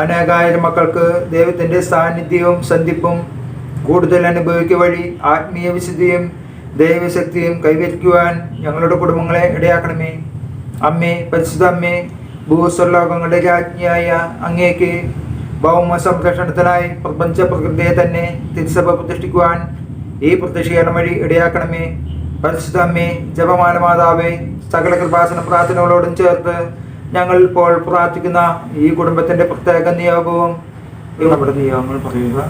അനേകായിരം മക്കൾക്ക് ദൈവത്തിന്റെ സാന്നിധ്യവും സന്ധിപ്പും കൂടുതൽ അനുഭവിക്കുക വഴി ആത്മീയ വിശുദ്ധിയും ദൈവശക്തിയും കൈവരിക്കുവാൻ ഞങ്ങളുടെ കുടുംബങ്ങളെ ഇടയാക്കണമേ. അമ്മേ പരിശുദ്ധ അമ്മേ ഭൂസ്വർലോകങ്ങളുടെ രാജ്ഞിയായ അങ്ങേക്ക് ഭൗമ സംരക്ഷണത്തിനായി പ്രപഞ്ച പ്രകൃതിയെ തന്നെ തിരുസഭ പ്രതിഷ്ഠിക്കുവാൻ ഈ പ്രതിഷ്ഠീകരണം വഴി ഇടയാക്കണമേ. പരിശുദ്ധ അമ്മേ ജപമാല മാതാവേ സകല കൃപാസന പ്രാർത്ഥനകളോടും ചേർത്ത് ഞങ്ങൾ ഇപ്പോൾ പ്രാർത്ഥിക്കുന്ന ഈ കുടുംബത്തിന്റെ പ്രത്യേക നിയോഗവും നമ്മുടെ നിയോഗങ്ങൾ പറയുക.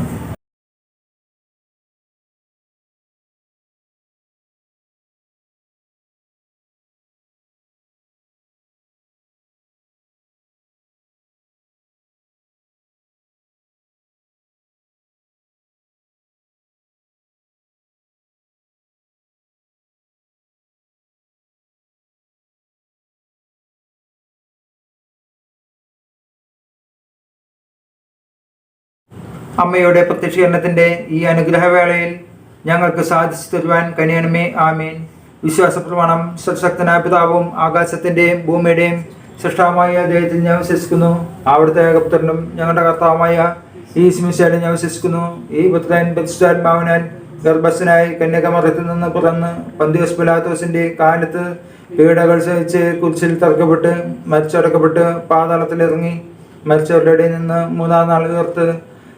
അമ്മയുടെ പ്രത്യക്ഷീകരണത്തിന്റെ ഈ അനുഗ്രഹവേളയിൽ ഞങ്ങൾക്ക് സാധിച്ചു തരുവാൻ കനിയണമേ. ആമീൻ. വിശ്വാസ പ്രമാണം സശക്തനായ പിതാവും ആകാശത്തിന്റെയും ഭൂമിയുടെയും സൃഷ്ടാവുമായ ദൈവത്തിൽ ഞാൻ വിശ്വസിക്കുന്നു. അവിടുത്തെ ഏകപുത്രനും ഞങ്ങളുടെ കർത്താവുമായ ഈ സ്മിശാലും ഞാൻ വിശ്വസിക്കുന്നു. ഈ പുത്രൻ പരിശുദ്ധാത്മാവിനാൽ ഗർഭസ്ഥനായി കന്യകമറത്തിൽ നിന്ന് പിറന്ന് പന്തിയോസ് പിലാത്തോസിന്റെ കാലത്ത് പീഡകൾ സഹിച്ച് കുരിശിൽ തർക്കപ്പെട്ട് മരിച്ചടക്കപ്പെട്ട് പാതാളത്തിലിറങ്ങി മരിച്ചവരുടെ നിന്ന് മൂന്നാം നാൾ ഉയർത്ത്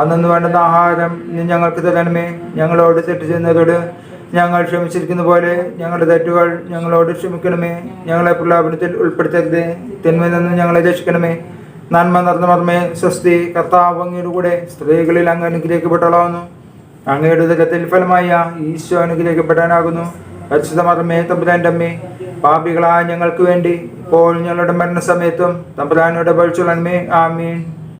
അന്നു വേണ്ടുന്ന ആഹാരം ഞങ്ങൾക്ക് തരണമേ. ഞങ്ങളോട് തെറ്റ് ചെയ്യുന്നതോട് ഞങ്ങൾ ക്ഷമിച്ചിരിക്കുന്ന പോലെ ഞങ്ങളുടെ തെറ്റുകൾ ഞങ്ങളോട് ക്ഷമിക്കണമേ. ഞങ്ങളെ പ്രലാപനത്തിൽ ഉൾപ്പെടുത്തരുത്. തിന്മയിൽ നിന്ന് ഞങ്ങളെ രക്ഷിക്കണമേ. നന്മ നടന്ന മർമ്മേ സ്വസ്തി കർത്താവ് അങ്ങയുടെ കൂടെ സ്ത്രീകളിൽ അങ്ങ് അനുഗ്രഹിക്കപ്പെട്ടളാവുന്നു അങ്ങയുടെ ഉദരത്തിൽ ഫലമായ ഈശോ അനുഗ്രഹിക്കപ്പെടാനാകുന്നു. പരിശുദ്ധ മർമ്മേ തമ്പുരാന്റെ അമ്മേ പാപികളായ ഞങ്ങൾക്ക് വേണ്ടി ഇപ്പോൾ ഞങ്ങളുടെ മരണസമയത്തും തമ്പുരാനോട് പഴിച്ചുള്ളമേ ആമീൻ.